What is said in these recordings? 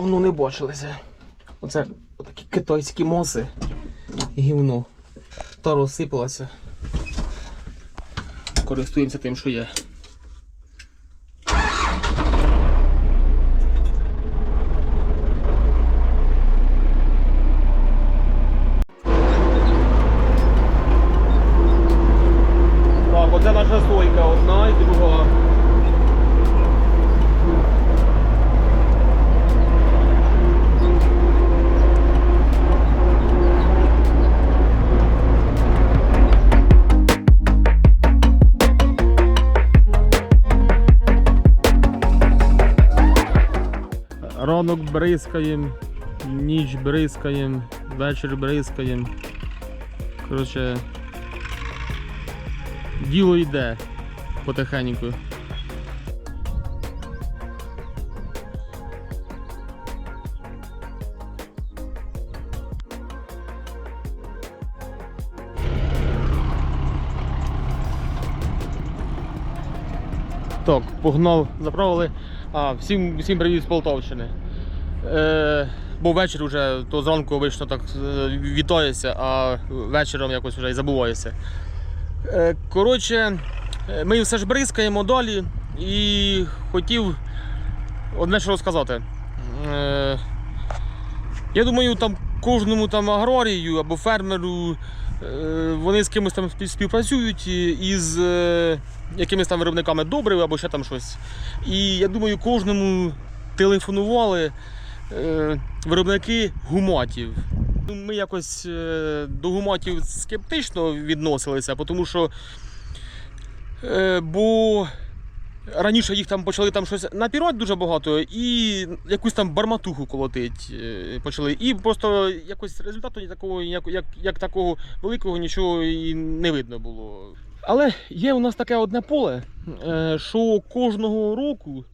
давно не бачилися. Оце такі китайські моси. Гівно. Та розсипалося. Користуємося тим, що є. Так, оце наша стойка, одна і друга. Ранок бризкаєм, ніч бризкаєм, вечір бризкаєм. Коротше, діло йде потихеньку. Так, погнав, заправили. А, всім, всім привіт з Полтавщини. Е, бо ввечері вже, то зранку обично так е, вітаєшся, а вечором якось вже і забуваєшся. Е, коротше, ми все ж бризкаємо далі і хотів одне що розказати. Я думаю, там кожному там аграрію або фермеру вони з кимось там співпрацюють із якимись там виробниками добрив або ще там щось. І я думаю, кожному телефонували виробники гуматів. Ну, Ми якось е, до гуматів скептично відносилися, тому що е, бо раніше їх там почали там щось напірати дуже багато і якусь там барматуху колотить е, почали. І просто якось результату такого, як, як, як такого великого нічого і не видно було. Але є у нас таке одне поле, е, що кожного року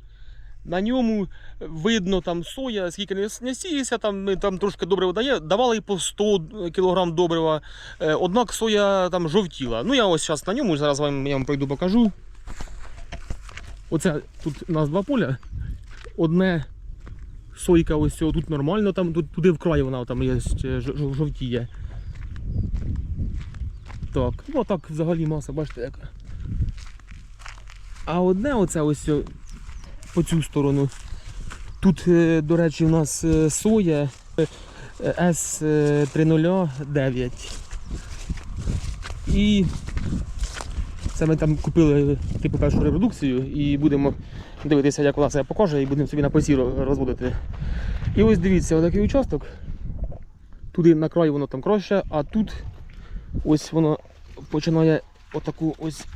на ньому видно там соя, скільки не сіється, там, ми там трошки добрива дає, давали і по 100 кг добрива. Е, Однак соя там жовтіла. Ну я ось зараз на ньому, зараз вам, я вам пройду покажу. Оце тут у нас два поля. Одне сойка ось цього тут нормально, там тут туди вкрай вона там є жовтіє. Так, ну так взагалі маса, бачите яка. А одне оце ось по цю сторону. Тут, е, до речі, у нас е, соя е, С309. І це ми там купили типу першу репродукцію і будемо дивитися, як вона себе покаже, і будемо собі на посі розводити. І ось дивіться, отакий участок. Туди на край воно там краще, а тут ось воно починає отаку ось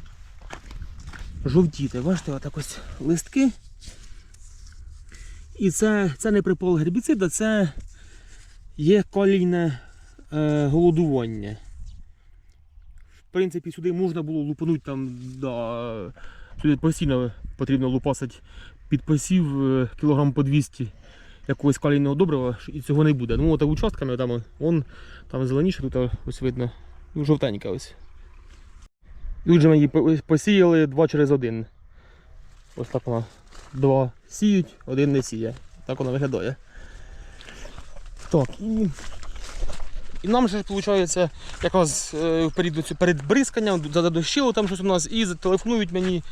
жовтіти. Бачите, отак ось листки. І це, це не припол гербіцида, це є колійне е, голодування. В принципі, сюди можна було лупанути там, да, сюди постійно потрібно лупасити під посів е, кілограм по 200 якогось калійного добрива, і цього не буде. Ну, от участками там, вон, там зеленіше, тут ось видно, ну, жовтенька ось. Тут же ми її посіяли два через один. Ось так вона. Два сіють, один не сіє. Так вона виглядає. Так, і. І нам же виходить, якраз е, перед, перед бризканням задощило там щось у нас і телефонують мені.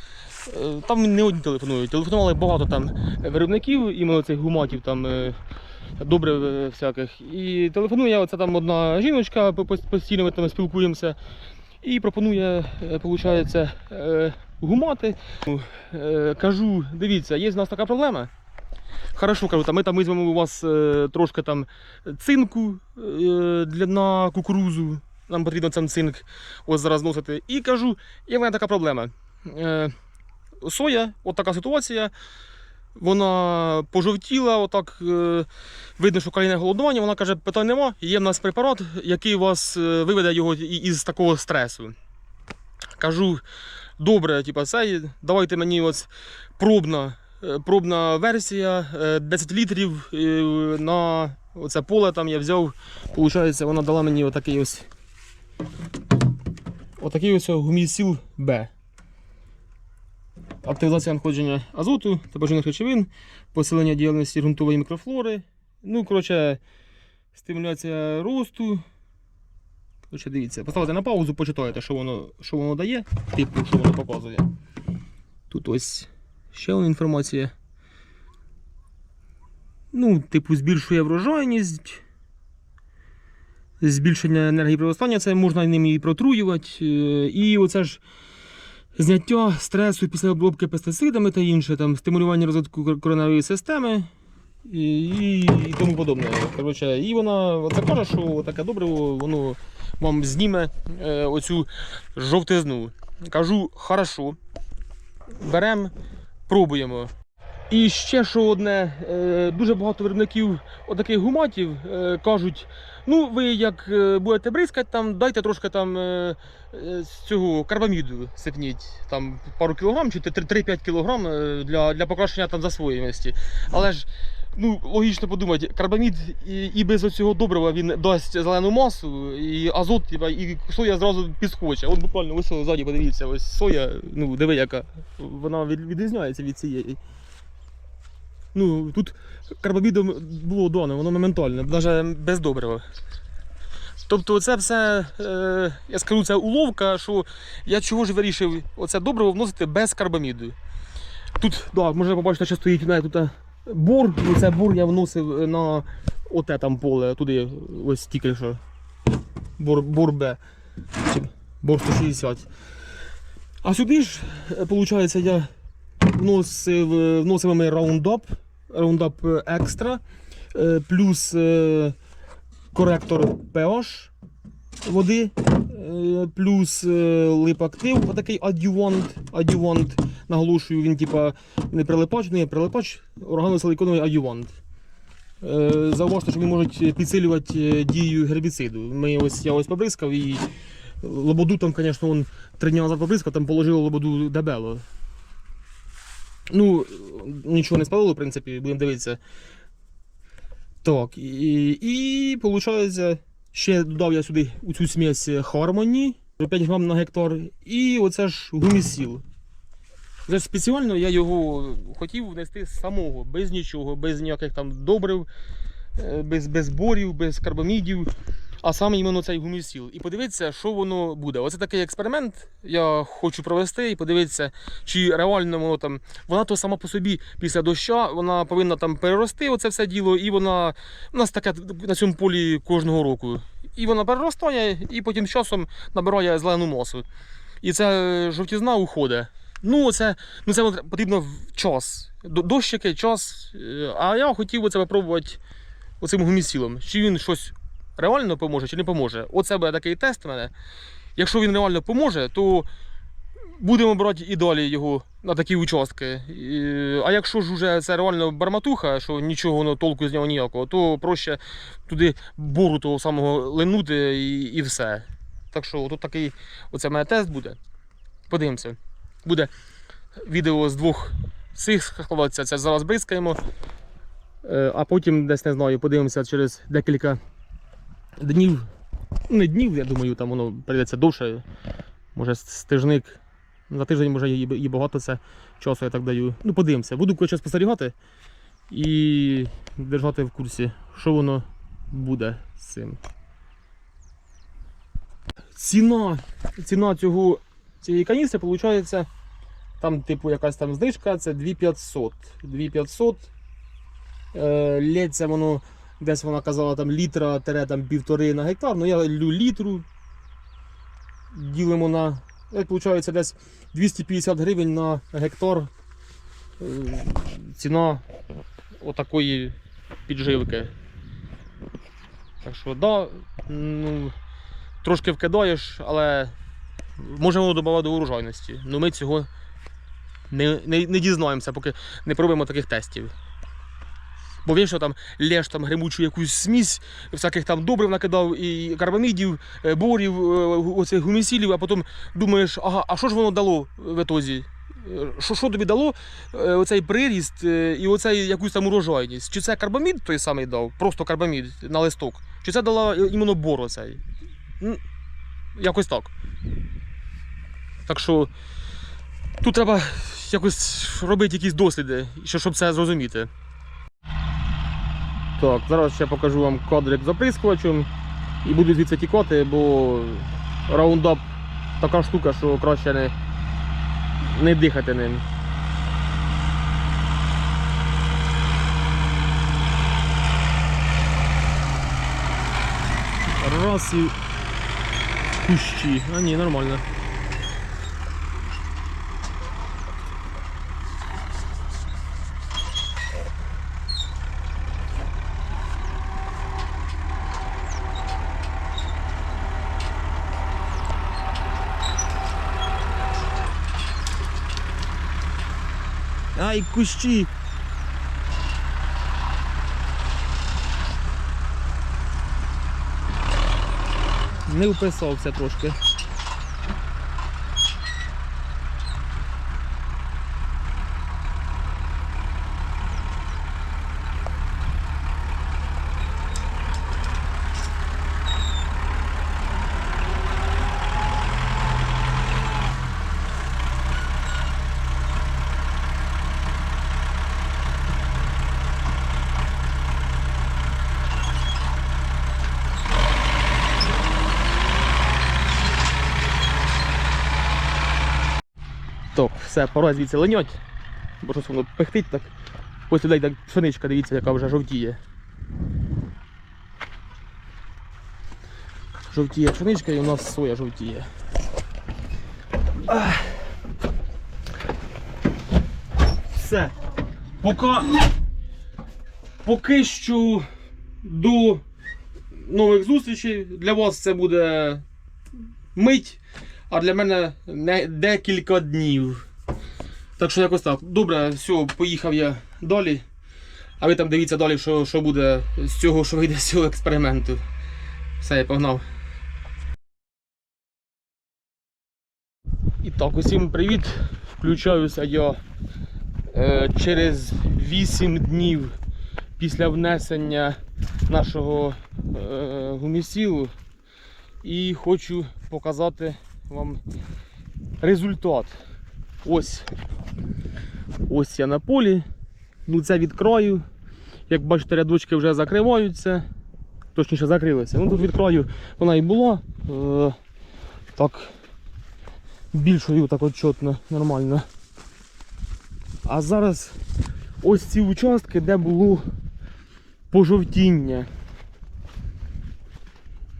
е, Там не одні телефонують. Телефонували багато там виробників, іменно цих гуматів там е, добре всяких. І телефонує оце там одна жіночка, по- по- постійно ми там спілкуємося. І пропонує, виходить, гумати. Е, Кажу, дивіться, є в нас така проблема. Хорошо, кажу, ми там візьмемо у вас е, трошки там цинку е, для, на кукурузу. Нам потрібно там цинк ось зараз носити. І кажу, є в мене така проблема. Соя, от така ситуація. Вона пожовтіла, отак видно, що калійне голодування. Вона каже, питань нема, є в нас препарат, який вас виведе його із такого стресу. Кажу, добре, типа, це, давайте мені ось пробна, е, пробна версія, е, 10 літрів е, на оце поле там я взяв. Получається, вона дала мені отакий ось. Отакий ось гумісіл Б. Активізація надходження азоту та поживних речовин посилення діяльності ґрунтової мікрофлори. Ну, коротше, стимуляція росту. Коротше, дивіться, поставте на паузу, почитайте, що воно, що воно дає, типу, що воно показує. Тут ось ще одна інформація. Ну, типу, збільшує врожайність. Збільшення енергії приростання, це можна ним і протруювати. е, І оце ж зняття стресу після обробки пестицидами та інше, там, стимулювання розвитку кор- коронавої системи і, і, тому подобне. Коротше, і вона це каже, що таке добриво, воно вам зніме е, оцю жовтизну. Кажу, хорошо. Беремо, пробуємо. І ще що одне, е, дуже багато виробників отаких гуматів е, кажуть, ну ви як е, будете бризкати, там, дайте трошки там з цього карбаміду сипніть, там пару кілограм чи 3-5 кілограм для, для покращення там засвоєності. Але ж ну, логічно подумати, карбамід і, і без оцього добрива він дасть зелену масу, і азот, і соя зразу підскоче. От буквально ось ззаді, подивіться, ось соя, ну диви яка, вона відрізняється від цієї. Ну, тут карбамідом було дано, воно моментально, навіть без добрива. Тобто це все, е, я скажу, це уловка, що я чого ж вирішив оце добриво вносити без карбаміду. Тут, да, можна побачити, що стоїть мене тут е, бур, і це бур я вносив на оте там поле, туди ось тільки що. Бур, бур Б. Бур 160. А сюди ж, виходить, я вносив, е, вносив ми Roundup, Roundup Extra, е, плюс е, коректор pH води, е, плюс е, липактив, отакий адювант, адювант, наголошую, він типа не прилипач, не прилипач, органосиликоновий адювант. Е, Зауважте, що він може підсилювати е, дію гербіциду. Ми ось, я ось побризкав і лободу там, звісно, он три дні назад побризкав, там положив лободу дебело. Ну, нічого не спалило, в принципі, будемо дивитися. Так, і, і виходить, ще додав я сюди у цю смесь Harmony 5 грам на гектар. І оце ж гумісіл. Це спеціально я його хотів внести самого, без нічого, без ніяких там добрив, е, без, без борів, без карбамідів. А саме іменно цей гумісіл. І подивитися, що воно буде. Оце такий експеримент. Я хочу провести і подивитися, чи реально воно там. Вона то сама по собі після доща, вона повинна там перерости оце все діло, і вона у нас таке на цьому полі кожного року. І вона переростає, і потім з часом набирає зелену масу. І ця жовтізна уходить. Ну, це, ну це потрібно час. До- Дощики, час. Е, А я хотів би це спробувати оцим гумісілом. Чи він щось реально поможе, чи не поможе. Оце буде такий тест у мене. Якщо він реально поможе, то будемо брати і далі його на такі участки. А якщо ж уже це реально барматуха, що нічого воно толку з нього ніякого, то проще туди бору того самого линути і, і все. Так що тут такий оце в мене тест буде. Подивимося. Буде відео з двох цих складатися. Це зараз бризкаємо. Е, А потім десь не знаю, подивимося через декілька днів. Ну, не днів, я думаю, там воно прийдеться довше. Може, тижник. За тиждень може і багато це часу, я так даю. Ну, подивимося. Буду коротше спостерігати і держати в курсі, що воно буде з цим. Ціна, ціна цього, цієї каністри, виходить, там, типу, якась там знижка, це 2500. 2500. Е, лється воно, десь вона казала там літра там півтори на гектар. Ну я лю літру. Ділимо на. Як виходить, десь 250 гривень на гектар. Е, ціна отакої підживки. Так що, да, ну, трошки вкидаєш, але може воно додавати до урожайності. Ну ми цього не, не, не дізнаємося, поки не пробуємо таких тестів. Бо він що там лєш там гримучу якусь смісь, всяких там добрив накидав і карбамідів, е, борів, е, оцих гумісілів, а потім думаєш, ага, а що ж воно дало в етозі? Е, Що, що тобі дало оцей приріст і оцей якусь там урожайність? Чи це карбамід той самий дав, просто карбамід на листок? Чи це дала іменно бор оцей? Якось так. Так що тут треба якось робити якісь досліди, щоб це зрозуміти. Так, зараз ще покажу вам кадрик з оприскувачем і буду звідси тікати, бо раундап така штука, що краще не, не дихати ним. Раз і кущі. А ні, нормально. Ай, кущі. Не вписався трошки. Так, все, пора звідси линять. Бо щось воно пихтить так. Ось туди так пшеничка, дивіться, яка вже жовтіє. Жовтіє пшеничка і у нас соя жовтіє. Все. Поки, поки що до нових зустрічей. Для вас це буде мить, а для мене не декілька днів. Так що якось так. Добре, все, поїхав я далі. А ви там дивіться далі, що, що буде з цього, що вийде з цього експерименту. Все, я погнав. І так, усім привіт. Включаюся я е, через 8 днів після внесення нашого е, гумісілу і хочу показати вам результат. Ось. Ось я на полі. Ну це від краю. Як бачите, рядочки вже закриваються. Точніше закрилися. Ну тут від краю вона і була. Е, так більшою так отчетно, нормально. А зараз ось ці участки, де було пожовтіння.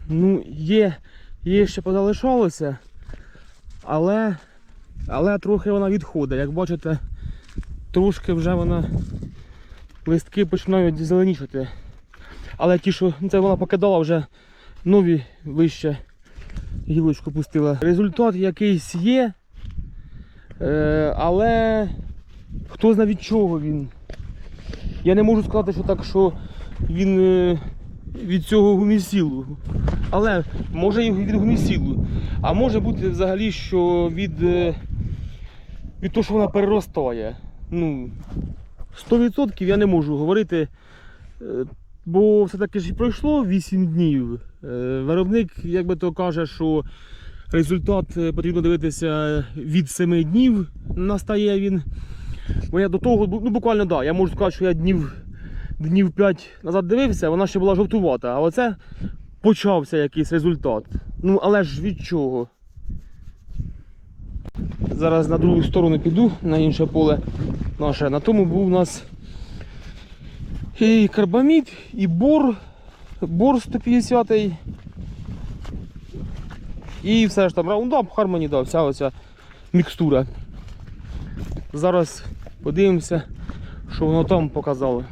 Ну, є, є ще позалишалося, але, але трохи вона відходить. Як бачите, трошки вже вона листки починають зеленішати. Але ті, що це вона покидала вже нові вище гілочку пустила. Результат якийсь є, е, але хто знає від чого він. Я не можу сказати, що так, що він е, від цього гумісілу. Але може і від гумісілу. А може бути взагалі, що від, е, від того, що вона переростає. Ну, 100% я не можу говорити. е, Бо все-таки ж пройшло 8 днів. Е, Виробник, як би то каже, що результат е, потрібно дивитися від 7 днів настає він. Бо я до того, ну буквально да, я можу сказати, що я днів, днів 5 назад дивився, вона ще була жовтувата, а оце почався якийсь результат. Ну але ж від чого? Зараз на другу сторону піду, на інше поле наше. На тому був у нас і карбамід, і бор, бор 150 і все ж там раундап, хармоні, да, вся оця мікстура. Зараз подивимося, що воно там показало.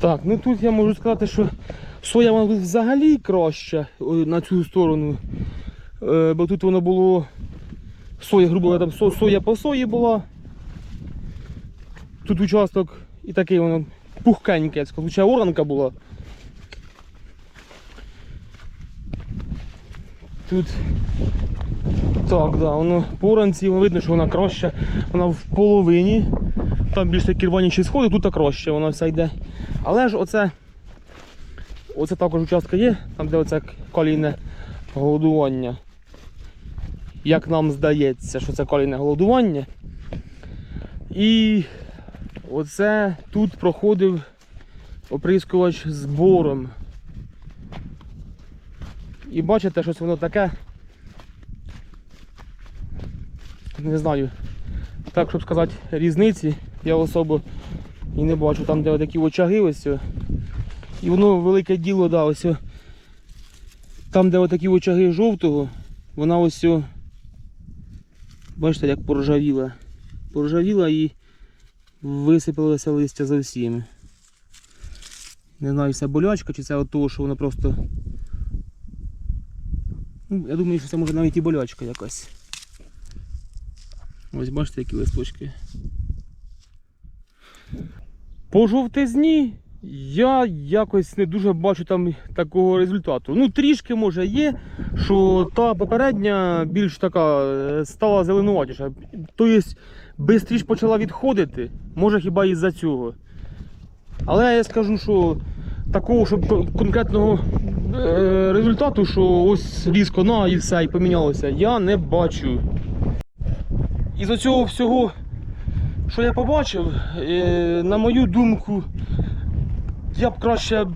Так, ну тут я можу сказати, що соя вона взагалі краща на цю сторону. Е, бо тут воно було соя, грубо там со- соя по сої була. Тут участок і такий воно пухкенький, я скажу, хоча оранка була. Тут так, да, воно по оранці видно, що вона краща. Вона в половині. Там більш такі сходи, тут краще вона вся йде. Але ж оце, оце також участка є, там де оце колійне голодування. Як нам здається, що це колійне голодування. І оце тут проходив оприскувач з бором. І бачите, щось воно таке. Не знаю. Так, щоб сказати, різниці я особо і не бачу. Там, де такі очаги ось. І воно велике діло, да, ось. Там, де отакі очаги жовтого, вона ось. Бачите, як поржавіла. Поржавіла і висипалося листя зовсім. Не знаю, це болячка чи це от того, що воно просто. Ну, я думаю, що це може навіть і болячка якась. Ось бачите, які листочки. По жовтизні я якось не дуже бачу там такого результату. Ну, трішки може є, що та попередня більш така е, стала зеленуватіша. Тобто швидше почала відходити, може хіба із-за цього. Але я скажу, що такого, щоб конкретного е, результату, що ось різко на і все, і помінялося, я не бачу. Із цього всього, що я побачив, е, на мою думку, я б краще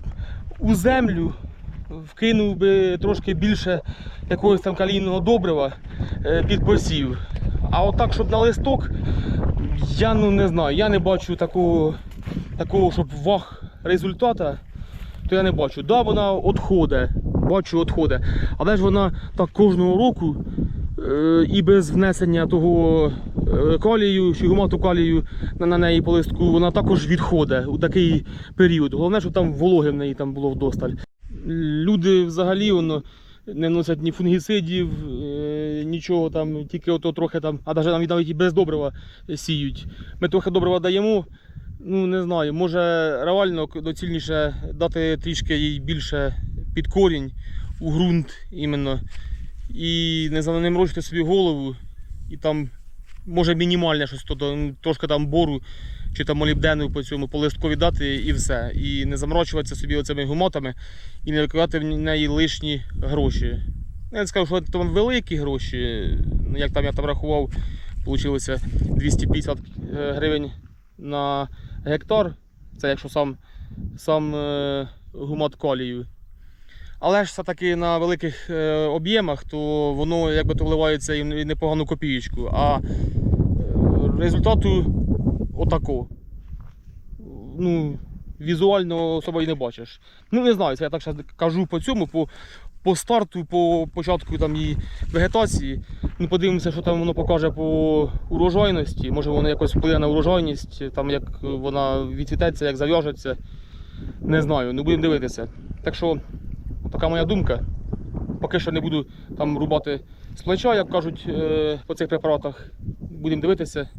у землю вкинув би трошки більше якогось там калійного добрива е, під посів. А отак, щоб на листок, я ну не знаю, я не бачу такого, такого щоб ваг результата, то я не бачу. Да, вона відходить, бачу відходить, але ж вона так кожного року і без внесення того е, калію чи гумату калію на, на неї по листку, вона також відходить у такий період. Головне, щоб там вологи в неї там було вдосталь. Люди взагалі воно не носять ні фунгіцидів, е, нічого там, тільки ото трохи там, а навіть навіть і без добрива сіють. Ми трохи добрива даємо. Ну не знаю, може реально доцільніше дати трішки їй більше під корінь у ґрунт іменно. І не занемрочити собі голову. І там може мінімальне щось, то, то, трошки там бору чи там молібдену по цьому по листкові дати і все. І не заморочуватися собі оцими гумотами і не викидати в неї лишні гроші. Я не скажу, що там великі гроші. Ну, Як там я там рахував, вийшло 250 е, гривень на гектар. Це якщо сам, сам е, гумат колію. Але ж все-таки на великих е, об'ємах, то воно якби то вливається і непогану копієчку. А е, результату отако. Ну, візуально особо і не бачиш. Ну не знаю, це я так щас кажу по цьому, по, по старту, по початку там її вегетації. Ну, подивимося, що там воно покаже по урожайності. Може воно якось впливе на урожайність, там як вона відцвітеться, як зав'яжеться. Не знаю, не будемо дивитися. Так що, така моя думка. Поки що не буду там рубати з плеча, як кажуть е, по цих препаратах. Будемо дивитися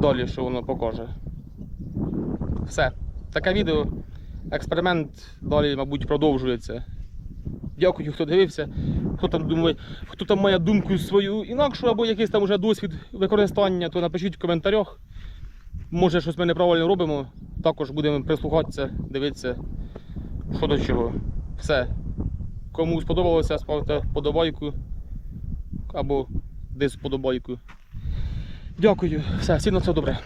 далі, що воно покаже. Все. Таке відео. Експеримент далі, мабуть, продовжується. Дякую, хто дивився. Хто там думає, хто там має думку свою інакшу, або якийсь там уже досвід використання, то напишіть в коментарях. Може, щось ми неправильно робимо. Також будемо прислухатися, дивитися, що до чого. Все. Кому сподобалося, ставте вподобайку або десь вподобайку. Дякую. Все, всім на все добре.